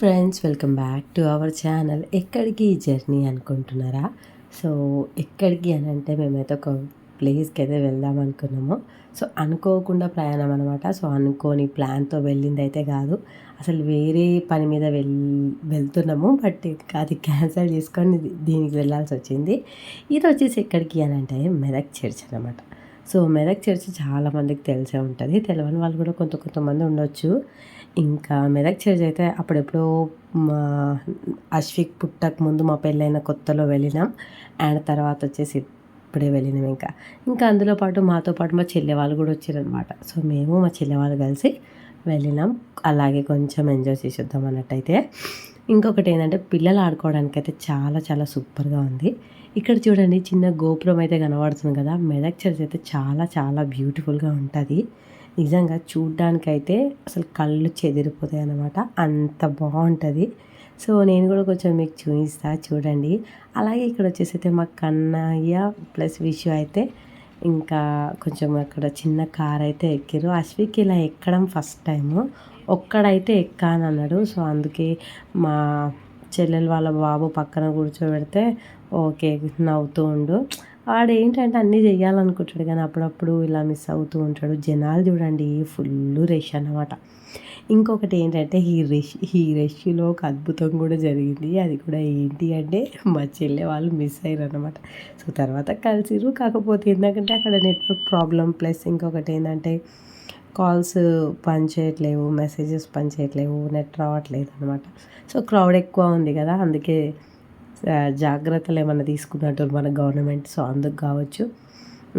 Friends welcome back to our channel ఎక్కడికి ఈ journey అనుకుంటున్నారా? సో ఎక్కడికి అని అంటే మేమైతే ఒక ప్లేస్కి అయితే వెళ్దాం అనుకున్నాము. సో అనుకోకుండా ప్రయాణం అనమాట సో అనుకోని ప్లాన్తో వెళ్ళింది అయితే కాదు. అసలు వేరే పని మీద వెళ్ వెళ్తున్నాము. బట్ అది క్యాన్సిల్ చేసుకొని దీనికి వెళ్ళాల్సి వచ్చింది. ఇది వచ్చేసి ఎక్కడికి అని అంటే మెదక్ చర్చ్ అనమాట సో మెదక్ చర్చ్ చాలామందికి తెలిసే ఉంటుంది. తెలియని వాళ్ళు కూడా కొంత కొంతమంది ఉండొచ్చు. ఇంకా మెదక్ చర్చ్ అయితే అప్పుడెప్పుడో మా అశ్విక్ పుట్టక ముందు మా పెళ్ళైన కొత్తలో వెళ్ళినాం. అండ్ తర్వాత వచ్చేసి ఇప్పుడే వెళ్ళినాం ఇంకా. ఇంకా అందులో పాటు మాతో పాటు మా చెల్లె వాళ్ళు కూడా వచ్చారనమాట సో మేము మా చెల్లె వాళ్ళు కలిసి వెళ్ళినాం. అలాగే కొంచెం ఎంజాయ్ చేసేద్దాం అన్నట్టయితే. ఇంకొకటి ఏంటంటే పిల్లలు ఆడుకోవడానికి అయితే చాలా చాలా సూపర్గా ఉంది. ఇక్కడ చూడండి చిన్న గోపురం అయితే కనబడుతుంది కదా మెదక్ చర్చ్ అయితే చాలా చాలా బ్యూటిఫుల్గా ఉంటుంది. నిజంగా చూడ్డానికైతే అసలు కళ్ళు చెదిరిపోతాయి అన్నమాట. అంత బాగుంటుంది. సో నేను కూడా కొంచెం మీకు చూపిస్తా చూడండి. అలాగే ఇక్కడ వచ్చేసి అయితే మా కన్నయ్య ప్లస్ విషు అయితే ఇంకా కొంచెం అక్కడ చిన్న కార్ అయితే ఎక్కారు అశ్విక్ ఇలా ఎక్కడం ఫస్ట్ టైము. ఒక్కడైతే ఎక్కాను అన్నాడు సో అందుకే మా చెల్లెలు వాళ్ళ బాబు పక్కన కూర్చోబెడితే ఓకే నవ్వుతూ ఉండు. వాడు ఏంటంటే అన్నీ చేయాలనుకుంటాడు కానీ అప్పుడప్పుడు ఇలా మిస్ అవుతూ ఉంటాడు. జనాలు చూడండి ఫుల్ రష్ అన్నమాట. ఇంకొకటి ఏంటంటే ఈ రష్ ఈ రష్లో ఒక అద్భుతం కూడా జరిగింది. అది కూడా ఏంటి అంటే మా చెల్లె వాళ్ళు మిస్ అయ్యారు అనమాట సో తర్వాత కలిసిరు కాకపోతే ఏంటంటే అక్కడ నెట్వర్క్ ప్రాబ్లం ప్లస్ ఇంకొకటి ఏంటంటే కాల్స్ పనిచేయట్లేవు మెసేజెస్ పనిచేయట్లేవు నెట్ రావట్లేదు అనమాట సో క్రౌడ్ ఎక్కువ ఉంది కదా అందుకే జాగ్రత్తలు ఏమైనా తీసుకున్నట్టు మన గవర్నమెంట్ సో అందుకు కావచ్చు.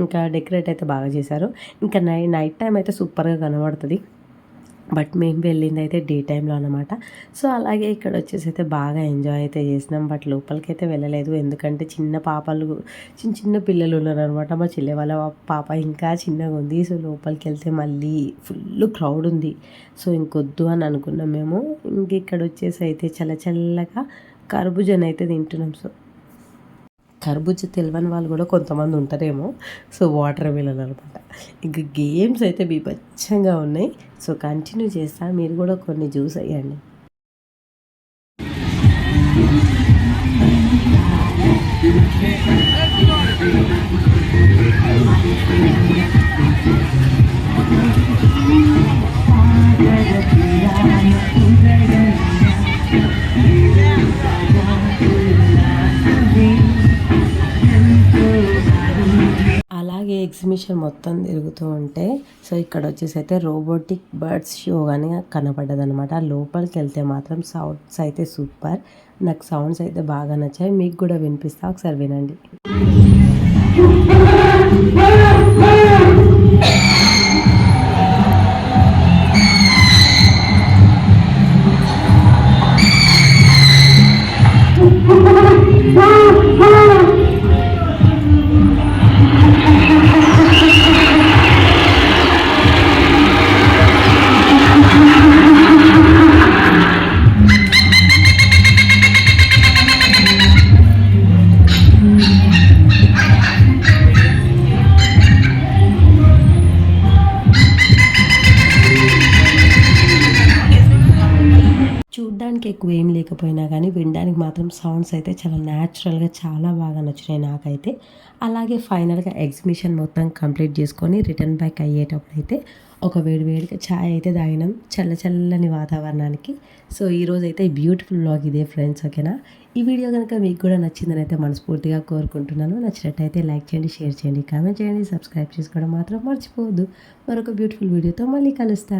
ఇంకా డెకరేట్ అయితే బాగా చేశారు. ఇంకా నై నైట్ టైం అయితే సూపర్గా కనబడుతుంది. బట్ మేము వెళ్ళింది అయితే డే టైంలో అనమాట సో అలాగే ఇక్కడ వచ్చేసి అయితే బాగా ఎంజాయ్ అయితే చేసినాం. బట్ లోపలికి అయితే వెళ్ళలేదు. ఎందుకంటే చిన్న పాపలు చిన్న చిన్న పిల్లలు ఉన్నారనమాట మా చెల్లె వాళ్ళ పాప ఇంకా చిన్నగా ఉంది. సో లోపలికి వెళ్తే మళ్ళీ ఫుల్ క్రౌడ్ ఉంది. సో ఇంకొద్దు అని అనుకున్నాం మేము. ఇంక ఇక్కడ వచ్చేసి అయితే చల్ల చల్లగా కర్బూజాని అయితే తింటున్నాం. సో కర్బూజ తెలియని వాళ్ళు కూడా కొంతమంది ఉంటారేమో. సో వాటర్ మిలన్ అనమాట. ఇంకా గేమ్స్ అయితే బీభత్సంగా ఉన్నాయి. సో కంటిన్యూ చేస్తా. మీరు కూడా కొన్ని జ్యూస్ అయ్యండి ఎగ్జిబిషన్ మొత్తం తిరుగుతూ ఉంటే సో ఇక్కడ వచ్చేసి అయితే రోబోటిక్ బర్డ్స్ షో కానీ కనపడ్డది అనమాట లోపలికి వెళ్తే మాత్రం సౌండ్స్ అయితే సూపర్. నాకు సౌండ్స్ అయితే బాగా నచ్చాయి. మీకు కూడా వినిపిస్తా. ఒకసారి వినండి. చూడ్డానికి ఎక్కువ ఏం లేకపోయినా కానీ వినడానికి మాత్రం సౌండ్స్ అయితే చాలా న్యాచురల్గా చాలా బాగా నచ్చినాయి నాకైతే. అలాగే ఫైనల్గా ఎగ్జిబిషన్ మొత్తం కంప్లీట్ చేసుకొని రిటర్న్ బ్యాక్ అయ్యేటప్పుడు అయితే ఒక వేడి వేడిగా ఛాయ్ అయితే తాగినాం చల్ల చల్లని వాతావరణానికి. సో ఈరోజు అయితే బ్యూటిఫుల్ బ్లాగ్ ఇదే ఫ్రెండ్స్ ఓకేనా ఈ వీడియో కనుక మీకు కూడా నచ్చిందని అయితే మనస్ఫూర్తిగా కోరుకుంటున్నాను. నచ్చినట్టయితే లైక్ చేయండి షేర్ చేయండి కామెంట్ చేయండి సబ్స్క్రైబ్ చేసుకోవడం మాత్రం మర్చిపోవద్దు. మరొక బ్యూటిఫుల్ వీడియోతో మళ్ళీ కలుస్తాను